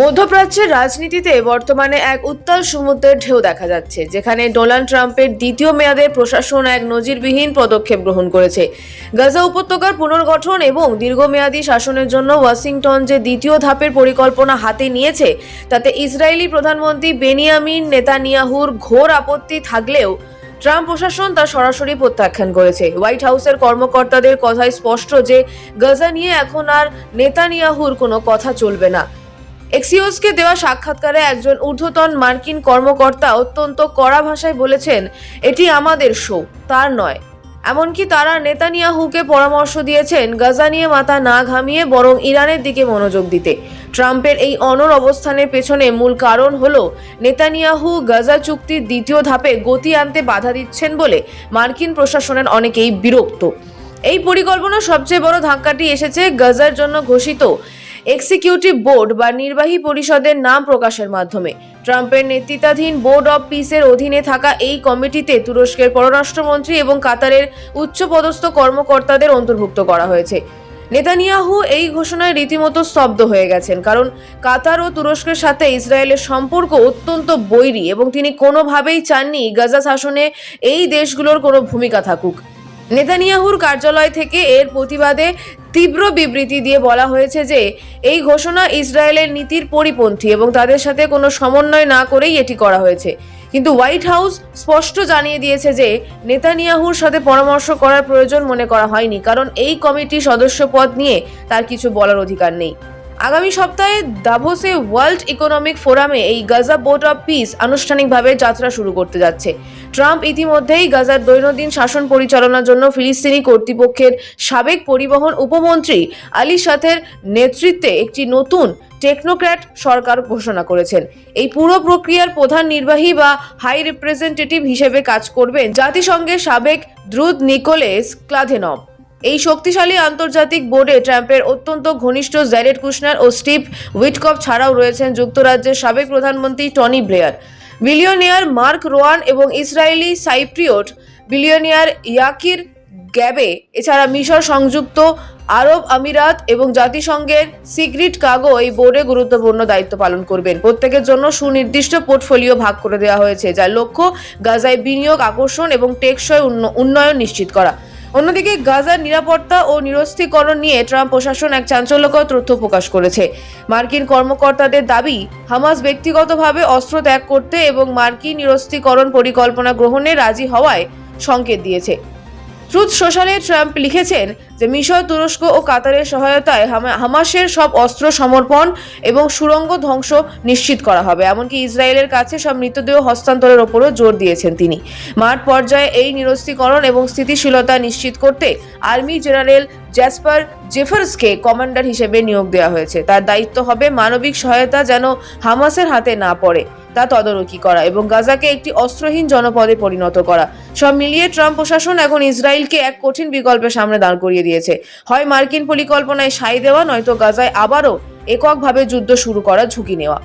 মধ্যপ্রাচ্যের রাজনীতিতে বর্তমানে এক উত্তাল সমুদ্রের ঢেউ দেখা যাচ্ছে, যেখানে ডোনাল্ড ট্রাম্পের দ্বিতীয় মেয়াদের প্রশাসন এক নজিরবিহীন পদক্ষেপ গ্রহণ করেছে। গাজা উপত্যকার পুনর্গঠন এবং দীর্ঘমেয়াদী শাসনের জন্য ওয়াশিংটন যে দ্বিতীয় ধাপের পরিকল্পনা হাতে নিয়েছে, তাতে ইসরায়েলি প্রধানমন্ত্রী বেনিয়ামিন নেতানিয়াহুর ঘোর আপত্তি থাকলেও ট্রাম্প প্রশাসন তা সরাসরি প্রত্যাখ্যান করেছে। হোয়াইট হাউসের কর্মকর্তাদের কথায় স্পষ্ট যে, গাজা নিয়ে এখন আর নেতানিয়াহুর কোনো কথা চলবে না। এক্সিওসকে দেওয়া সাক্ষাৎকারে একজন ঊর্ধ্বতন মার্কিন কর্মকর্তা অত্যন্ত কড়া ভাষায় বলেছেন, এটি আমাদের শো, তার নয়। এমনকি তারা নেতানিয়াহুকে পরামর্শ দিয়েছেন, গাজা নিয়ে মাথা না ঘামিয়ে বরং ইরানের দিকে মনোযোগ দিতে। ট্রাম্পের এই অনর অবস্থানের পেছনে মূল কারণ হল, নেতানিয়াহু গাজা চুক্তির দ্বিতীয় ধাপে গতি আনতে বাধা দিচ্ছেন বলে মার্কিন প্রশাসনের অনেকেই বিরক্ত। এই পরিকল্পনার সবচেয়ে বড় ধাক্কাটি এসেছে গাজার জন্য ঘোষিত এক্সিকিউটিভ বোর্ড বা নির্বাহী পরিষদের নাম প্রকাশের মাধ্যমে। ট্রাম্পের নেতৃত্বাধীন বোর্ড অব পিসের অধীনে থাকা এই কমিটিতে তুরস্কের পররাষ্ট্রমন্ত্রী এবং কাতারের উচ্চপদস্থ কর্মকর্তাদের অন্তর্ভুক্ত করা হয়েছে। নেতানিয়াহু এই ঘোষণায় রীতিমতো স্তব্ধ হয়ে গেছেন, কারণ কাতার ও তুরস্কের সাথে ইসরায়েলের সম্পর্ক অত্যন্ত বৈরী এবং তিনি কোনোভাবেই চাননি গাজা শাসনে এই দেশগুলোর কোনো ভূমিকা থাকুক। নেতানিয়াহুর কার্যালয় থেকে এর প্রতিবাদে তীব্র বিবৃতি দিয়ে বলা হয়েছে যে, এই ঘোষণা ইসরায়েলের নীতির পরিপন্থী এবং তাদের সাথে কোনো সমন্বয় না করেই এটি করা হয়েছে। কিন্তু হোয়াইট হাউস স্পষ্ট জানিয়ে দিয়েছে যে, নেতানিয়াহুর সাথে পরামর্শ করার প্রয়োজন মনে করা হয়নি, কারণ এই কমিটি সদস্য পদ নিয়ে তার কিছু বলার অধিকার নেই। আগামী সপ্তাহে দাভোসে ওয়ার্ল্ড ইকোনমিক ফোরামে এই গাজা বোর্ড অফ পিস আনুষ্ঠানিকভাবে যাত্রা শুরু করতে যাচ্ছে। ট্রাম্প ইতিমধ্যেই গাজার দৈনন্দিন শাসন পরিচালনার জন্য ফিলিস্তিনি কর্তৃপক্ষের সাবেক পরিবহন উপমন্ত্রী আলী সাথের নেতৃত্বে একটি নতুন টেকনোক্র্যাট সরকার ঘোষণা করেছেন। এই পুরো প্রক্রিয়ার প্রধান নির্বাহী বা হাই রিপ্রেজেন্টেটিভ হিসেবে কাজ করবেন জাতিসংঘের সাবেক দ্রুত নিকোলেস ক্লাধেনভ এই শক্তিশালী আন্তর্জাতিক বোর্ডে ট্রাম্পের অত্যন্ত ঘনিষ্ঠ জ্যারেড কুশনার ও স্টিভ উইটকপ ছাড়াও রয়েছেন যুক্তরাজ্যের সাবেক প্রধানমন্ত্রী Tony Blair. Billionaire Mark Rowan এবং Israeli Cypriot billionaire Yakir Gabay, এছাড়া মিশর সংযুক্ত আরব আমিরাত এবং জাতিসংঘের সিক্রিট কাগো এই বোর্ডে গুরুত্বপূর্ণ দায়িত্ব পালন করবেন। প্রত্যেকের জন্য সুনির্দিষ্ট পোর্টফোলিও ভাগ করে দেওয়া হয়েছে, যার লক্ষ্য গাজায় বিনিয়োগ, আকর্ষণ এবং টেকসই উন্ন- উন্নয়ন নিশ্চিত করা। অন্যদিকে গাজার নিরাপত্তা ও নিরস্ত্রীকরণ নিয়ে ট্রাম্প প্রশাসন এক চাঞ্চল্যকর তথ্য প্রকাশ করেছে। মার্কিন কর্মকর্তাদের দাবি, হামাস ব্যক্তিগতভাবে অস্ত্র ত্যাগ করতে এবং মার্কিন নিরস্ত্রীকরণ পরিকল্পনা গ্রহণে রাজি হওয়ায় সংকেত দিয়েছে। ট্রুথ সোশ্যালে ট্রাম্প লিখেছেন যে মিশর, তুরস্ক ও কাতারের সহায়তায় হামা- হামাসের সব অস্ত্র সমর্পণ এবং সুড়ঙ্গ ধ্বংস নিশ্চিত করা হবে। এমনকি ইসরায়েলের কাছে সব মৃতদেহ হস্তান্তরের ওপরও জোর দিয়েছেন তিনি। মাঠ পর্যায়ে এই নিরস্ত্রীকরণ এবং স্থিতিশীলতা নিশ্চিত করতে আর্মি জেনারেল জ্যাসপার জেফার্সকে কমান্ডার হিসেবে নিয়োগ দেওয়া হয়েছে। তার দায়িত্ব হবে মানবিক সহায়তা যেন হামাসের হাতে না পড়ে। তা তদারকি করা এবং গাজাকে একটি অস্ত্রহীন জনপদে পরিণত করা। সব মিলিয়ে ট্রাম্প প্রশাসন এখন ইসরায়েলকে এক কঠিন বিকল্পের সামনে দাঁড় করিয়ে দিয়েছে। হয় মার্কিন পরিকল্পনায় সাই দেওয়া, নয়তো গাজায় আবারও এককভাবে যুদ্ধ শুরু করার ঝুঁকি নেওয়া।